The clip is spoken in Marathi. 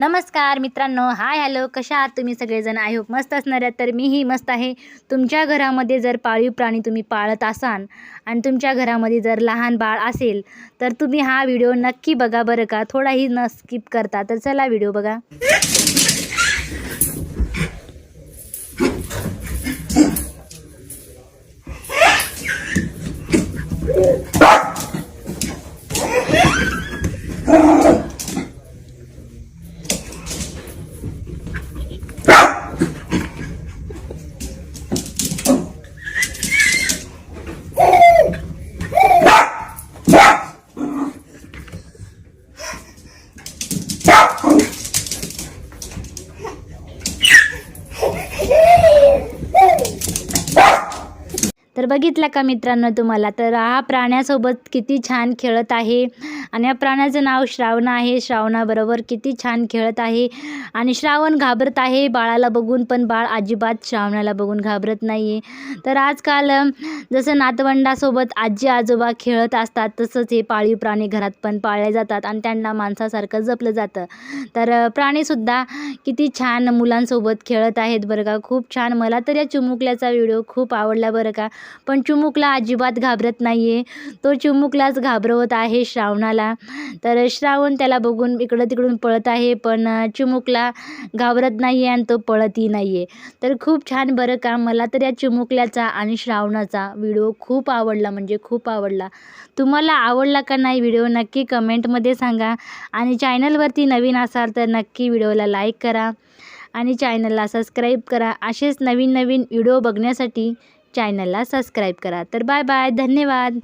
नमस्कार मित्रांनो हाय हॅलो कशा आहात तुम्ही सगळेजण? आय होप मस्त असणार आहात. तर मीही मस्त आहे. तुमच्या घरामध्ये जर पाळीव प्राणी तुम्ही पाळत असाल आणि तुमच्या घरामध्ये जर लहान बाळ असेल तर तुम्ही हा व्हिडिओ नक्की बघा बरं का. थोडाही न स्किप करता. तर चला व्हिडिओ बघा. Ah! तर बघितला का मित्रांनो तुम्हाला? तर हा प्राण्यासोबत किती छान खेळत आहे. आणि या प्राण्याचं नाव श्रावण आहे. श्रावणाबरोबर किती छान खेळत आहे. आणि श्रावण घाबरत आहे. बाळाला बघून पण बाळ अजिबात श्रावणाला बघून घाबरत नाही आहे तर आजकाल जसं नातवंडासोबत आजी आजोबा खेळत असतात तसंच हे पाळीव प्राणी घरात पण पाळले जातात आणि त्यांना माणसासारखं जपलं जातं. तर प्राणीसुद्धा किती छान मुलांसोबत खेळत आहेत बरं का? खूप छान. मला तर या चिमुकल्याचा व्हिडिओ खूप आवडला बरं का? पण चिमुकला अजिबात घाबरत नाही आहे तो चिमुकलाच घाबरवत आहे श्रावणाला. तर श्रावण त्याला बघून इकडं तिकडून पळत आहे पण चुमुकला चिमुकला घाबरत नाही आहे आणि तो पळतही नाही आहे तर खूप छान बरं का मला तर या चिमुकल्याचा आणि श्रावणाचा व्हिडिओ खूप आवडला म्हणजे खूप आवडला. तुम्हाला आवडला का नाही व्हिडिओ नक्की कमेंटमध्ये सांगा. आणि चॅनलवरती नवीन असाल तर नक्की व्हिडिओला लाईक करा. आणि चॅनलला सबस्क्राईब करा. असेच नवीन नवीन व्हिडिओ बघण्यासाठी चॅनलला सबस्क्राईब करा. तर बाय बाय. धन्यवाद.